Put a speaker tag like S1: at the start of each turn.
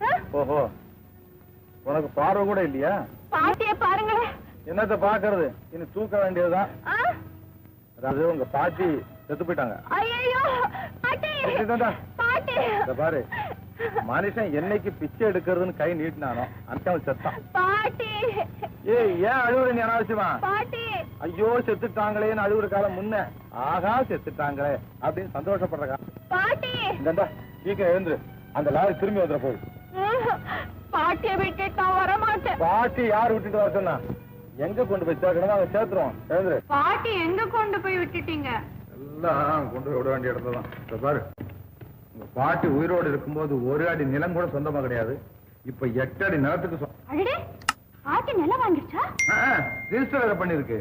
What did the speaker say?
S1: ஆ?
S2: ஓஹோ. உனக்கு பார்வை கூட இல்லையா?
S1: பாட்டிய பாருங்களேன்
S2: என்னத்த பாக்குறது இனி தூக்க வேண்டியதுதான்? அதாவது உங்க பாட்டி செத்து போயிட்டாங்க.
S1: ஐயையோ பாட்டி.
S2: இதுதான்டா.
S1: பாட்டி.
S2: இத பாரு. மனுஷன் என்னைக்கு பிச்சை எடுக்கிறதுன்னு கை நீட்டினானோ அந்த செத்தான்.
S1: பாட்டி.
S2: ஏய் ஏன் அழுவுற நீ அனாவசியமா?
S1: பாட்டி.
S2: ஐயோ செத்துட்டாங்களேன்னு அழுவுற காலம் முன்ன ஆகா செத்துட்டாங்களே அப்படின்னு சந்தோஷப்படுற காலம்
S1: பாட்டி.
S2: இந்தா சீக்கிரம் எழுந்துரு. அந்த லாரி திரும்பி வந்துட போகுது.
S1: பாட்டிய விட்டு நான் வர மாட்டேன்
S2: பாட்டி யார் விட்டுட்டு வர சொன்னா? எங்க கொண்டு போய் சேர்க்கணும் அதை சேர்த்துருவோம். எழுந்துரு.
S1: பாட்டி எங்க கொண்டு போய் விட்டுட்டீங்க?
S2: எல்லாம் கொண்டு போய் விட வேண்டிய இடத்துல தான் இப்ப பாரு. உங்க பாட்டி உயிரோடு இருக்கும்போது ஒரு அடி நிலம் கூட சொந்தமா கிடையாது. இப்ப எட்டு அடி நிலத்துக்கு
S1: பாட்டி நிலம்
S2: ஆ, ரிஜிஸ்டர் பண்ணிருக்கு